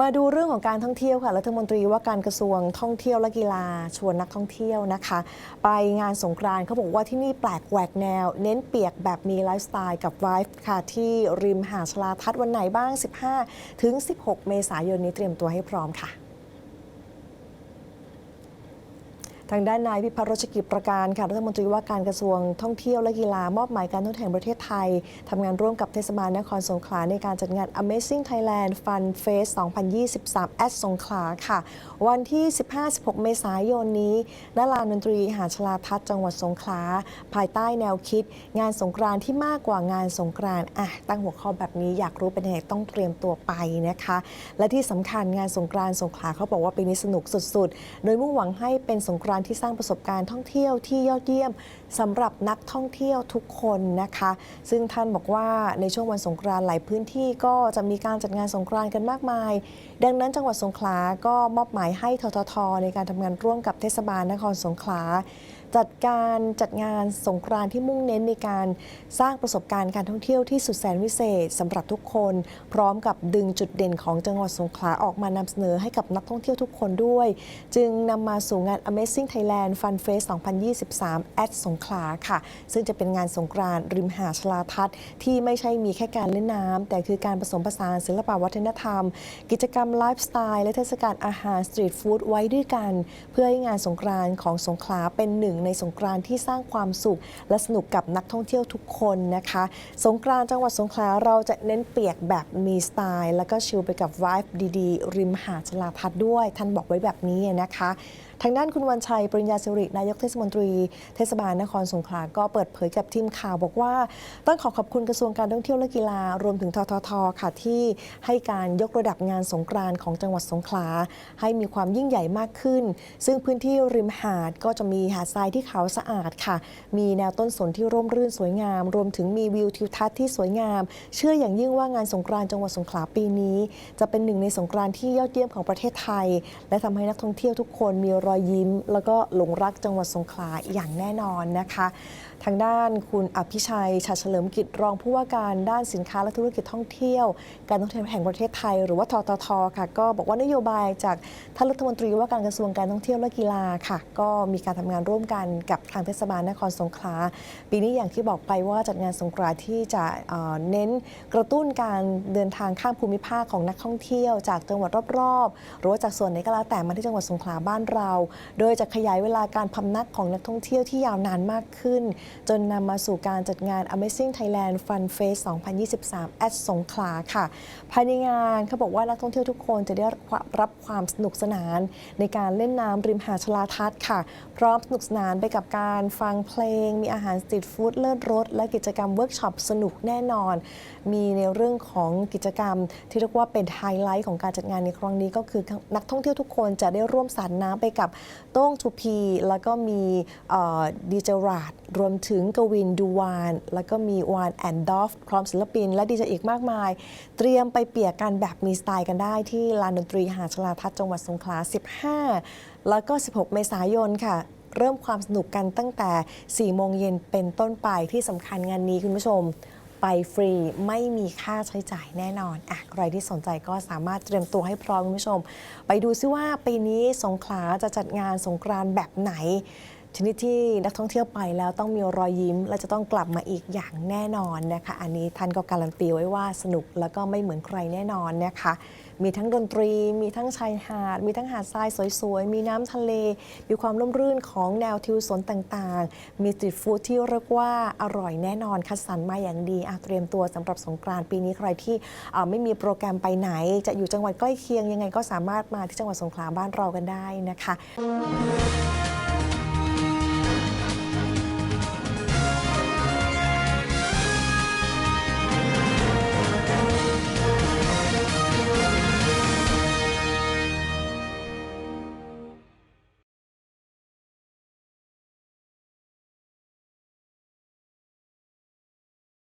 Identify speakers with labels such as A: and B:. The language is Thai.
A: มาดูเรื่องของการท่องเที่ยวค่ะ รัฐมนตรีว่าการกระทรวงท่องเที่ยวและกีฬาชวนนักท่องเที่ยวนะคะ ไปงานสงกรานต์เขาบอกว่าที่นี่แปลกแหวกแนว เน้นเปียกแบบมีไลฟ์สไตล์กับไวฟ์ค่ะ ที่ริมหาดชลาทัศน์วันไหนบ้าง 15 ถึง 16 เมษายนนี้เตรียมตัวให้พร้อมค่ะ ทางด้านนายพิพัฒน์รัชกิจประการค่ะรัฐมนตรีว่าการกระทรวงท่องเที่ยวและกีฬามอบหมายการท่องเที่ยวแห่งประเทศไทยทำงานร่วมกับเทศบาลนครสงขลาในการจัดงาน Amazing Thailand Fun Fest 2023 at สงขลาค่ะ วันที่ 15-16 เมษายนนี้ณลานดนตรีหาชลาทัศน์จังหวัดสงขลาภายใต้แนวคิด งานสงกรานที่มากกว่างานสงกรานอะตั้งหัวข้อแบบนี้อยากรู้เป็นยังไงต้องเตรียมตัวไปนะคะ และที่สำคัญงานสงกรานสงขลาเขาบอกว่าปีนี้สนุกสุดๆ โดยมุ่งหวังให้เป็นสงกรานานที่สร้างประสบการณ์ท่องเที่ยวที่ยอดเยี่ยมสำหรับนักท่องเที่ยวทุกคนนะคะ ซึ่งท่านบอกว่าในช่วงวันสงกรานต์หลายพื้นที่ก็จะมีการจัดงานสงกรานต์กันมากมาย ดังนั้นจังหวัดสงขลาก็มอบหมายให้ทททในการทำงานร่วมกับเทศบาลนครสงขลา จัดการจัดงานสงกรานต์ที่มุ่งเน้นในการสร้างประสบการณ์การท่องเที่ยวที่สุดแสนวิเศษสำหรับทุกคน พร้อมกับดึงจุดเด่นของจังหวัดสงขลาออกมานำเสนอให้กับนักท่องเที่ยวทุกคนด้วย จึงนำมาสู่งาน Amazing Thailand Fun Fest 2023 at สงขลาค่ะ ซึ่งจะเป็นงานสงกรานต์ริมหาดชลาทัศน์ที่ไม่ใช่มีแค่การเล่นน้ำแต่คือการผสมผสานศิลปวัฒนธรรม กิจกรรมไลฟ์สไตล์และเทศกาลอาหารสตรีทฟู้ดไว้ด้วยกัน เพื่อให้งานสงกรานต์ของสงขลาเป็นหนึ่งในสงกรานต์ที่สร้างความสุข และสนุกกับนักท่องเที่ยวทุกคนนะคะ สงกรานต์จังหวัดสงขลาเราจะเน้นเปียกแบบมีสไตล์ แล้วก็ชิลไปกับวฟ์ดีๆ ริมหาดชลาทัศน์ด้วย ท่านบอกไว้แบบนี้นะคะทางด้านคุณวันชัย ปริญญาสิริ นายกเทศมนตรี เทศบาลนครสงขลา ก็เปิดเผยกับทีมข่าวบอกว่า ต้องขอขอบคุณกระทรวงการท่องเที่ยวและกีฬา รวมถึงททท ค่ะที่ให้การยกระดับงานสงกรานต์ของจังหวัดสงขลา ให้มีความยิ่งใหญ่มากขึ้น ซึ่งพื้นที่ริมหาดก็จะมีหาดทรายที่ขาวสะอาดค่ะ มีแนวต้นสนที่ร่มรื่นสวยงาม รวมถึงมีวิวทิวทัศน์ที่สวยงาม เชื่ออย่างยิ่งว่างานสงกรานต์จังหวัดสงขลาปีนี้ จะเป็นหนึ่งในสงกรานต์ที่ยอดเยี่ยมของประเทศไทย และทำให้นักท่องเที่ยวทุกคนมีรอยยิ้ม แล้วก็หลงรักจังหวัดสงขลาอย่างแน่นอนนะคะ ทางด้านคุณอภิชัยชาเฉลิมกิจรองผู้ว่าการด้านสินค้าและธุรกิจท่องเที่ยว การท่องเที่ยวแห่งประเทศไทย หรือว่าทททค่ะก็บอกว่านโยบายจากท่านรัฐมนตรีว่าการกระทรวงการท่องเที่ยวและกีฬาค่ะ ก็มีการทำงานร่วมกันกับทางเทศบาลนครสงขลาปีนี้อย่างที่บอกไปว่าจัดงานสงกรานต์ที่จะเเน้นกระตุ้นการเดินทางข้ามภูมิภาคของนักท่องเที่ยว จากจังหวัดรอบๆหรือว่าจากส่วนไหนก็แล้วแต่มาที่จังหวัดสงขลาบ้านเราโดยจะขยายเวลาการพำนักของนักท่องเที่ยวที่ยาวนานมากขึ้น จนนำมาสู่การจัดงาน Amazing Thailand Fun Fest 2023 at สงขลาค่ะ ภายในงานเขาบอกว่านักท่องเที่ยวทุกคนจะได้รับความสนุกสนาน ในการเล่นน้ำริมหาดชลาทัศน์ค่ะ พร้อมสนุกสนานไปกับการฟังเพลง มีอาหารสตรีทฟู้ดเลิศรสและกิจกรรมเวิร์กช็อปสนุกแน่นอน มีในเรื่องของกิจกรรมที่เรียกว่าเป็นไฮไลท์ของการจัดงานในครั้งนี้ก็คือนักท่องเที่ยวทุกคนจะได้ร่วมสาดน้ำไปกับโต้งทูพี แล้วก็มีดีเจราดรวมถึงกวินดูวาน แล้วก็มีวานแอนดอฟพร้อมศิลปิน และดีเจอีกมากมาย เตรียมไปเปียกกันแบบมีสไตล์กันได้ที่ลานดนตรีหาดชลาทัศน์จังหวัดสงขลา 15 แล้วก็ 16 เมษายนค่ะเริ่มความสนุกกันตั้งแต่ 4 โมงเย็นเป็นต้นไปที่สำคัญงานนี้คุณผู้ชม ไปฟรีไม่มีค่าใช้จ่ายแน่นอนอะใครที่สนใจก็สามารถเตรียมตัวให้พร้อมคุณผู้ชม ไปดูซิว่าปีนี้สงขลาจะจัดงานสงกรานต์แบบไหน ชนิดที่นักท่องเที่ยวไปแล้วต้องมีรอยยิ้ม และจะต้องกลับมาอีกอย่างแน่นอนนะคะ อันนี้ท่านก็การันตีไว้ว่าสนุกแล้วก็ไม่เหมือนใครแน่นอนนะคะ มีทั้งดนตรี มีทั้งชายหาด มีทั้งหาดทรายสวยๆ มีน้ำทะเล มีความร่มรื่นของแนวทิวสนต่างๆ มีสตรีทฟู้ดที่เรียกว่าอร่อยแน่นอนคัดสรรมาอย่างดีเตรียมตัวสำหรับสงกรานต์ปีนี้ใครที่ไม่มีโปรแกรมไปไหน จะอยู่จังหวัดใกล้เคียงยังไงก็สามารถมาที่จังหวัดสงขลาบ้านเรากันได้นะคะ